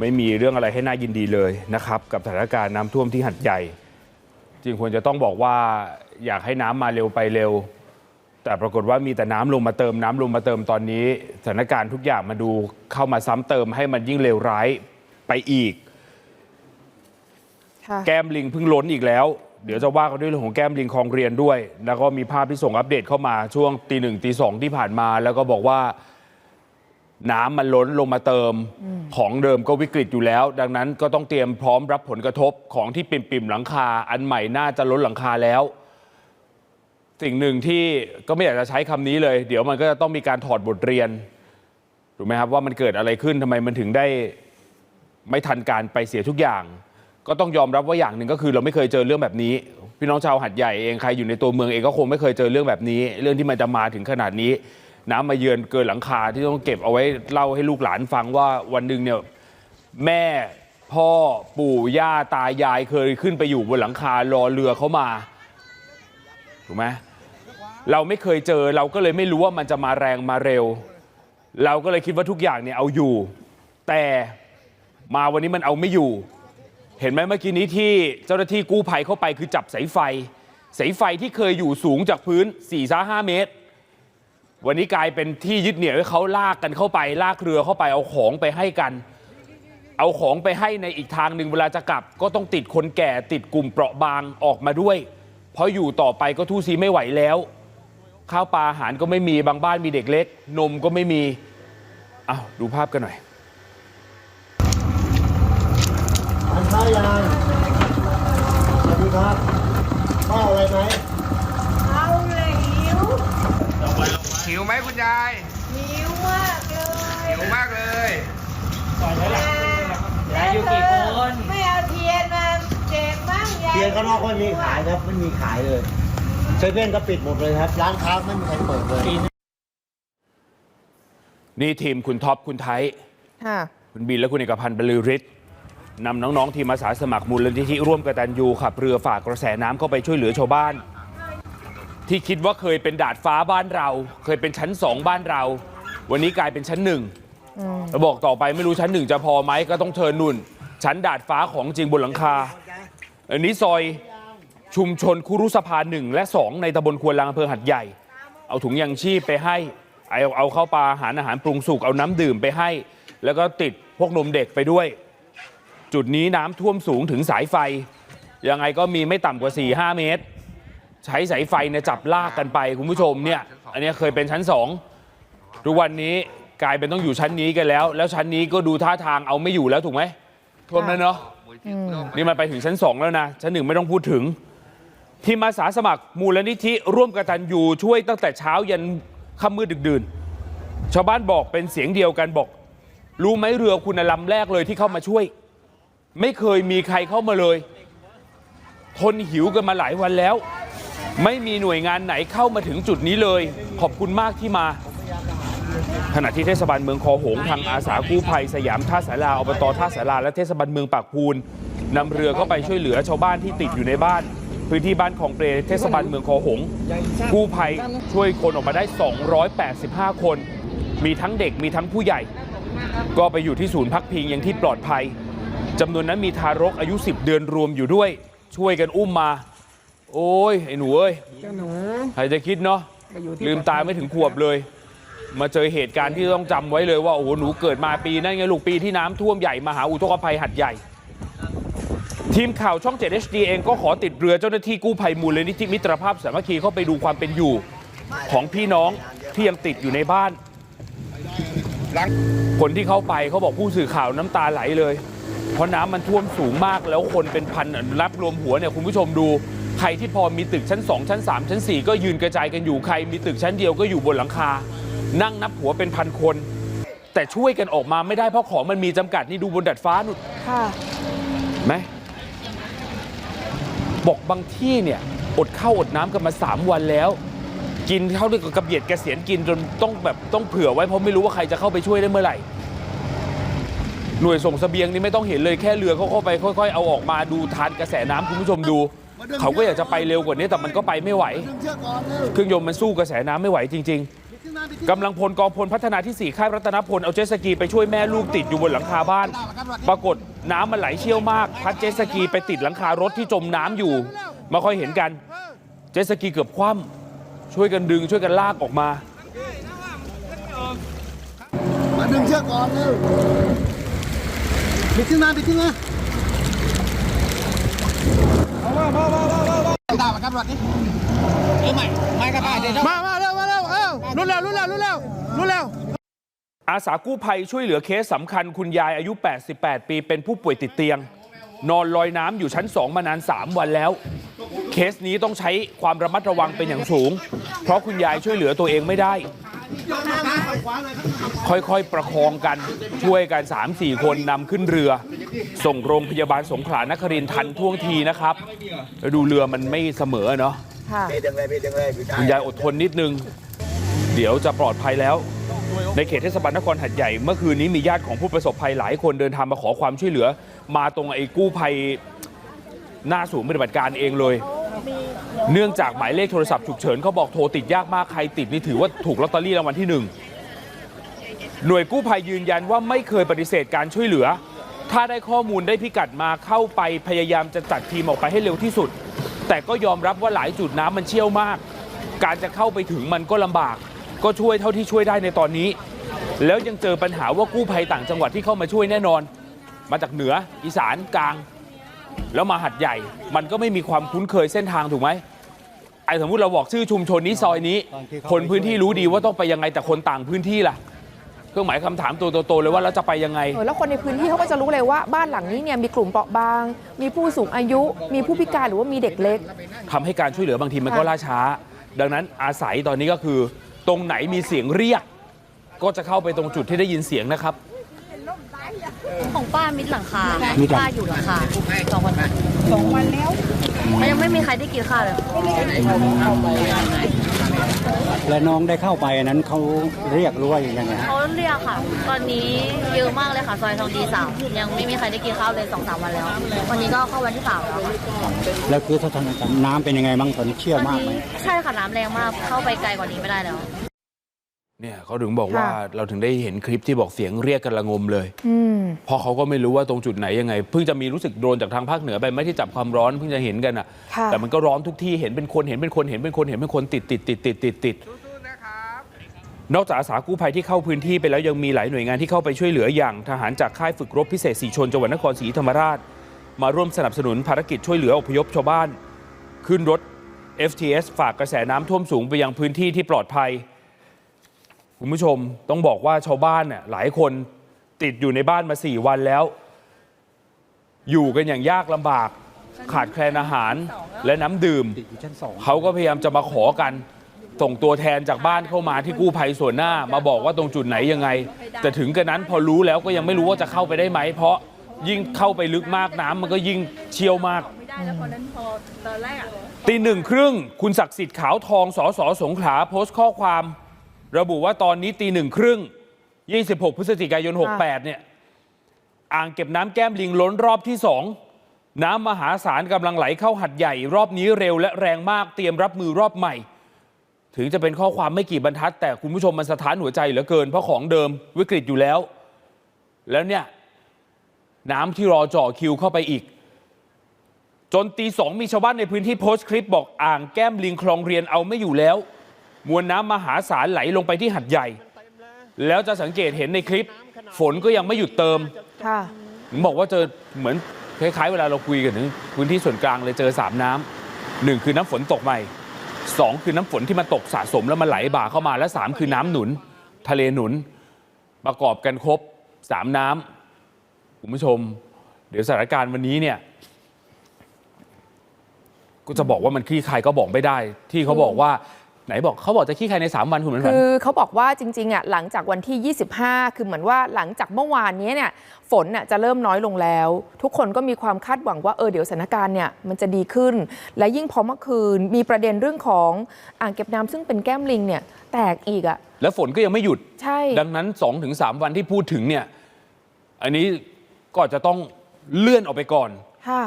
ไม่มีเรื่องอะไรให้น่ายินดีเลยนะครับ กับสถานการณ์น้ำท่วมที่หัดใหญ่ จริงควรจะต้องบอกว่าอยากให้น้ำมาเร็วไปเร็ว แต่ปรากฏว่ามีแต่น้ำลงมาเติมน้ำลงมาเติมตอนนี้ สถานการณ์ทุกอย่างมาดูเข้ามาซ้ำเติมให้มันยิ่งเลวร้ายไปอีกค่ะแก้มลิงเพิ่งล้นอีกแล้ว เดี๋ยวจะว่ากันด้วยเรื่องของแก้มลิงคลองเรียนด้วย แล้วก็มีภาพที่ส่งอัปเดตเข้ามาช่วงตีหนึ่งตีสองที่ผ่านมา แล้วก็บอกว่า น้ำมันล้นลงมาเติมของเดิมก็วิกฤตอยู่แล้ว ดังนั้นก็ต้องเตรียมพร้อมรับผลกระทบของที่ปิ่มปิ่มๆหลังคา อันใหม่น่าจะล้นหลังคาแล้ว สิ่งหนึ่งที่ก็ไม่อยากจะใช้คำนี้เลย เดี๋ยวมันก็จะต้องมีการถอดบทเรียนถูกไหมครับว่ามันเกิดอะไรขึ้นทำไมมันถึงได้ไม่ทันการไปเสียทุกอย่าง ก็ต้องยอมรับว่าอย่างหนึ่งก็คือ เราไม่เคยเจอเรื่องแบบนี้ พี่น้องชาวหัดใหญ่เองใครอยู่ในตัวเมืองเองก็คงไม่เคยเจอเรื่องแบบนี้ เรื่องที่มันจะมาถึงขนาดนี้ น้ำมาเยือนเกินหลังคาที่ต้องเก็บเอาไว้เล่าให้ลูกหลานฟังว่าวันหนึ่งเนี่ยแม่พ่อปู่ย่าตายายเคยขึ้นไปอยู่บนหลังคารอเรือเขามาถูกไหมเราไม่เคยเจอเราก็เลยไม่รู้ว่ามันจะมาแรงมาเร็ว เราก็เลยคิดว่าทุกอย่างเนี่ยเอาอยู่ แต่มาวันนี้มันเอาไม่อยู่ เห็นไหมเมื่อกี้นี้ที่เจ้าหน้าที่กู้ภัยเข้าไปคือจับสายไฟ สายไฟที่เคยอยู่สูงจากพื้น4ี่ห้าเมตร วันนี้กลายเป็นที่ยึดเหนี่ยวให้เขาลากกันเข้าไปลากเรือเข้าไปเอาของไปให้กัน เอาของไปให้ในอีกทางหนึ่งเวลาจะกลับ ก็ต้องติดคนแก่ติดกลุ่มเปราะบางออกมาด้วย เพราะอยู่ต่อไปก็ทู่ซีไม่ไหวแล้ว ข้าวปลาอาหารก็ไม่มีบางบ้านมีเด็กเล็ก นมก็ไม่มีอ้าวดูภาพกันหน่อยทานข้าวยางสวัสดีครับข้าวอะไรไหม เอาเลยหิว หิวไหมคุณยาย หิวมากเลยหิวมากเลยยายอยู่กี่คนไม่เอาเทียนมาแจกบ้างยายเทียนข้างนอกก็มีขายครับไม่มีขายเลยเซเว่นก็ปิดหมดเลยครับ ร้านค้าไม่มีใครเปิดเลย นี่ทีมคุณท็อปคุณไทยค่ะคุณบินและคุณเอกพันธ์บรรลือฤทธิ์นำน้อง ๆ ทีมอาสาสมัครมูลนิธิร่วมกตันยูขับเรือฝ่ากระแสน้ำเข้าไปช่วยเหลือชาวบ้าน ที่คิดว่าเคยเป็นดาดฟ้าบ้านเรา เคยเป็นชั้นสองบ้านเรา วันนี้กลายเป็นชั้นหนึ่งแล้วบอกต่อไปไม่รู้ชั้นหนึ่งจะพอไหมก็ต้องเชิญนุ่น ชั้นดาดฟ้าของจริงบนหลังคา อันนี้ซอยชุมชนคุรุสภาหนึ่งและสองในตำบลควนลังอำเภอหัดใหญ่ เอาถุงยางชีพไปให้ เอาเอาเข้าวปลาอาหารอาหารปรุงสุกเอาน้ำดื่มไปให้ แล้วก็ติดพวกนมเด็กไปด้วย จุดนี้น้ำท่วมสูงถึงสายไฟ ยังไงก็มีไม่ต่ำกว่า4-5เมตร ใช้สายไฟเนี่ยจับลากกันไปคุณผู้ชมเนี่ยอันนี้เคยเป็นชั้นสองทุกวันนี้กลายเป็นต้องอยู่ชั้นนี้กันแล้ว แล้วชั้นนี้ก็ดูท่าทางเอาไม่อยู่แล้วถูกไหมท่วมแล้วเนาะนี่มันไปถึงชั้น2แล้วนะ ชั้นหนึ่งไม่ต้องพูดถึง ทีมอาสาสมัครมูลนิธิร่วมกตันยูช่วยตั้งแต่เช้ายันค่ำมืดดึกดื่น ชาวบ้านบอกเป็นเสียงเดียวกันบอก รู้ไหมเรือคุณลำแรกเลยที่เข้ามาช่วย ไม่เคยมีใครเข้ามาเลย ทนหิวกันมาหลายวันแล้ว ไม่มีหน่วยงานไหนเข้ามาถึงจุดนี้เลย ขอบคุณมากที่มา ขณะที่เทศบาลเมืองคอหงทางอาสากู้ภัยสยามท่าสาราอบตท่าสาราและเทศบาลเมืองปากพูนนำเรือเข้าไปช่วยเหลือชาวบ้านที่ติดอยู่ในบ้าน พื้นที่บ้านของเปรเทศบาลเมืองคอหงกู้ภัยช่วยคนออกมาได้ 285 คน มีทั้งเด็กมีทั้งผู้ใหญ่ ก็ไปอยู่ที่ศูนย์พักพิงอย่างที่ปลอดภัยจำนวนนั้นมีทารกอายุ 10 เดือนรวมอยู่ด้วย ช่วยกันอุ้มมา โอ้ยไอ้หนูเอ้ยใครจะคิดเนาะลืมตาไม่ถึงขวบเลย มาเจอเหตุการณ์ที่ต้องจำไว้เลยว่าโอ้โหหนูเกิดมาปีนั่นไงลูกปีที่น้ำท่วมใหญ่มหาอุทกภัยหัดใหญ่ ทีมข่าวช่อง 7 HD เองก็ขอติดเรือเจ้าหน้าที่กู้ภัยมูลนิธิมิตรภาพสามัคคีเข้าไปดูความเป็นอยู่ ของพี่น้องที่ยังติดอยู่ในบ้าน คนที่เข้าไปเขาบอกผู้สื่อข่าวน้ำตาไหลเลย เพราะน้ำมันท่วมสูงมากแล้วคนเป็นพันรับรวมหัวเนี่ยคุณผู้ชมดู ใครที่พอมีตึกชั้น 2 ชั้น 3 ชั้น 4 ก็ยืนกระจายกันอยู่ใครมีตึกชั้นเดียวก็อยู่บนหลังคา นั่งนับหัวเป็นพันคน แต่ช่วยกันออกมาไม่ได้เพราะของมันมีจำกัดนี่ดูบนดัดฟ้านู่นค่ะไหมบอกบางที่เนี่ยอดข้าวอดน้ำกันมา 3 วันแล้ว กินข้าวด้วยกับกระเบียดกระเสียนกินจนต้องแบบต้องเผื่อไว้เพราะไม่รู้ว่าใครจะเข้าไปช่วยได้เมื่อไหร่หน่วยส่งเสบียงนี่ไม่ต้องเห็นเลยแค่เรือเขาเข้าไปค่อย ๆ เอาออกมาดูทานกระแสน้ำคุณผู้ชมดู เขาก็อยากจะไปเร็วกว่านี้แต่มันก็ไปไม่ไหว เครื่องยนต์มันสู้กระแสน้ำไม่ไหวจริง ๆกำลังพลกองพลพัฒนาที่ 4 ค่ายรัตนพลเอาเจ็ตสกีไปช่วยแม่ลูกติดอยู่บนหลังคาบ้าน ปรากฏน้ำมันไหลเชี่ยวมาก พัดเจ็ตสกีไปติดหลังคารถที่จมน้ำอยู่ มาค่อยเห็นกันเจ็ตสกีเกือบคว่ำช่วยกันดึงช่วยกันลากออกมามาดึงเชือกก่อนเร็วบิดขึ้นมาบิดขึ้นมา มามาเร็วมาเร็วเอ้ารุ่นเร็วรุ่นเร็วรุ่นเร็วรุ่นเร็วอาสากู้ภัยช่วยเหลือเคสสำคัญคุณยายอายุ 88 ปี เป็นผู้ป่วยติดเตียง นอนลอยน้ำอยู่ชั้น 2 มานาน 3 วันแล้ว เคสนี้ต้องใช้ความระมัดระวังเป็นอย่างสูง เพราะคุณยายช่วยเหลือตัวเองไม่ได้ ค่อยๆประคองกันช่วยกัน 3-4 คนนำขึ้นเรือ ส่งโรงพยาบาลสงขลานครินทร์ทันท่วงทีนะครับแล้วดูเรือมันไม่เสมอเนาะค่ะคุณยายอดทนนิดนึง เดี๋ยวจะปลอดภัยแล้ว ในเขตเทศบาลนครหัดใหญ่ เมื่อคืนนี้มีญาติของผู้ประสบภัยหลายคนเดินทางมาขอความช่วยเหลือ มาตรงไอ้กู้ภัยหน้าศูนย์ปฏิบัติการเองเลย เนื่องจากหมายเลขโทรศัพท์ฉุกเฉินเขาบอกโทรติดยากมากใครติดนี่ถือว่าถูกลอตเตอรี่รางวัลที่หนึ่งหน่วยกู้ภัยยืนยันว่าไม่เคยปฏิเสธการช่วยเหลือ ถ้าได้ข้อมูลได้พิกัดมาเข้าไปพยายามจะจัดทีมออกไปให้เร็วที่สุด แต่ก็ยอมรับว่าหลายจุดน้ำมันเชี่ยวมาก การจะเข้าไปถึงมันก็ลำบาก ก็ช่วยเท่าที่ช่วยได้ในตอนนี้ แล้วยังเจอปัญหาว่ากู้ภัยต่างจังหวัดที่เข้ามาช่วยแน่นอน มาจากเหนืออีสานกลาง แล้วมาหัดใหญ่ มันก็ไม่มีความคุ้นเคยเส้นทางถูกไหมไอ้สมมติเราบอกชื่อชุมชนนี้ซอยนี้ คนพื้นที่รู้ดีว่าต้องไปยังไงแต่คนต่างพื้นที่ล่ะ เครื่องหมายคำถามตัวโตๆเลยว่าเราจะไปยังไง เออแล้วคนในพื้นที่เขาก็จะรู้เลยว่าบ้านหลังนี้เนี่ยมีกลุ่มเปราะบาง มีผู้สูงอายุ มีผู้พิการหรือว่ามีเด็กเล็ก ทำให้การช่วยเหลือบางทีมันก็ค่ะล่าช้า ดังนั้นอาศัยตอนนี้ก็คือ ตรงไหนมีเสียงเรียก ก็จะเข้าไปตรงจุดที่ได้ยินเสียงนะครับ ของป้ามิดหลังคาป้าอยู่หลังคาสองวันสองวันแล้วยังไม่มีใครได้กินข้าวเลย และน้องได้เข้าไปอันนั้นเขาเรียกหรู้ว่าอย่างไงฮะเขาเรียกค่ะ ตอนนี้เยอะมากเลยค่ะ ซอยทองดีสามยังไม่มีใครได้กินข้าวเลยสองสามวันแล้ว วันนี้ก็เข้าวันที่สามแล้วค่ะแล้วคือสถานการณ์น้ำเป็นยังไงบ้างตอนนี้เชี่ยวตอนมากไหมนี้ใช่ค่ะน้ำแรงมากเข้าไปไกลกว่านี้ไม่ได้แล้ว เนี่ยเขาถึงบอกว่าค่ะเราถึงได้เห็นคลิปที่บอกเสียงเรียกกันระงมเลยอืมเพราะเขาก็ไม่รู้ว่าตรงจุดไหนยังไง เพิ่งจะมีรู้สึกโดรนจากทางภาคเหนือไปไม่ที่จับความร้อนเพิ่งจะเห็นกันอะค่ะ แต่มันก็ร้อนทุกที่เห็นเป็นคนเห็นเป็นคนเห็นเป็นคนเห็นเป็นคนติดติดติดติดติดติดนอกจากอาสากู้ภัยที่เข้าพื้นที่ไปแล้วยังมีหลายหน่วยงานที่เข้าไปช่วยเหลืออย่าง ทหารจากค่ายฝึกรบพิเศษสีชนจังหวัดนครศรีธรรมราช มาร่วมสนับสนุนภารกิจช่วยเหลืออพยพชาวบ้าน ขึ้นรถ FTS ฝากกระแสน้ำท่วมสูงไปยังพื้นที่ที่ปลอดภัย คุณผู้ชมต้องบอกว่าชาวบ้านน่ะหลายคนติดอยู่ในบ้านมา4วันแล้ว อยู่กันอย่างยากลำบาก ขาดแคลนอาหารและน้ำดื่ม ติดอยู่ชั้นสองเขาก็พยายามจะมาขอกัน ส่งตัวแทนจากบ้านเข้ามาที่กู้ภัยส่วนหน้า มาบอกว่าตรงจุดไหนยังไง แต่ถึงกระนั้นพอรู้แล้วก็ยังไม่รู้ว่าจะเข้าไปได้ไหม เพราะยิ่งเข้าไปลึกมากน้ำมันก็ยิ่งเชี่ยวมากตีหนึ่งครึ่งคุณศักดิ์สิทธิ์ขาวทองสสสงขลาโพสต์ข้อความ ระบุว่าตอนนี้ตีหนึ่งครึ่ง 26 พฤศจิกายน 68 เนี่ย อ่างเก็บน้ำแก้มลิงล้นรอบที่สองน้ำมหาศาลกำลังไหลเข้าหัดใหญ่ รอบนี้เร็วและแรงมากเตรียมรับมือรอบใหม่ ถึงจะเป็นข้อความไม่กี่บรรทัด แต่คุณผู้ชมมันสะท้านหัวใจเหลือเกิน เพราะของเดิมวิกฤตอยู่แล้ว แล้วเนี่ย น้ำที่รอจ่อคิวเข้าไปอีก จนตีสองมีชาวบ้านในพื้นที่โพสต์คลิปบอกอ่างแก้มลิงคลองเรียนเอาไม่อยู่แล้ว มวลน้ำมหาศาลไหลลงไปที่หัดใหญ่ แล้วจะสังเกตเห็นในคลิป ฝนก็ยังไม่หยุดเติมค่ะผมบอกว่าเจอเหมือนคล้ายๆ เวลาเราคุยกันถึงพื้นที่ส่วนกลางเลยเจอสามน้ำหนึ่งคือน้ำฝนตกใหม่สองคือน้ำฝนที่มันตกสะสมแล้วมันไหลบ่าเข้ามา และสามคือน้ำหนุน ทะเลหนุน ประกอบกันครบสามน้ำคุณผู้ชม เดี๋ยวสถานการณ์วันนี้เนี่ยก็จะบอกว่ามันคลี่คลายก็บอกไม่ได้ ที่เขาบอกว่า ไหนบอกเขาบอกจะคลี่คลายใน 3 วันคุณเหมือนกันคือเขาบอกว่าจริงๆอะหลังจากวันที่ 25 คือเหมือนว่าหลังจากเมื่อวานนี้เนี่ยฝนน่ะจะเริ่มน้อยลงแล้ว ทุกคนก็มีความคาดหวังว่าเออเดี๋ยวสถานการณ์เนี่ยมันจะดีขึ้น และยิ่งพอเมื่อคืนมีประเด็นเรื่องของอ่างเก็บน้ำซึ่งเป็นแก้มลิงเนี่ยแตกอีกอะแล้วฝนก็ยังไม่หยุดใช่ดังนั้น 2-3 วันที่พูดถึงเนี่ยอันนี้ก็จะต้องเลื่อนออกไปก่อนค่ะ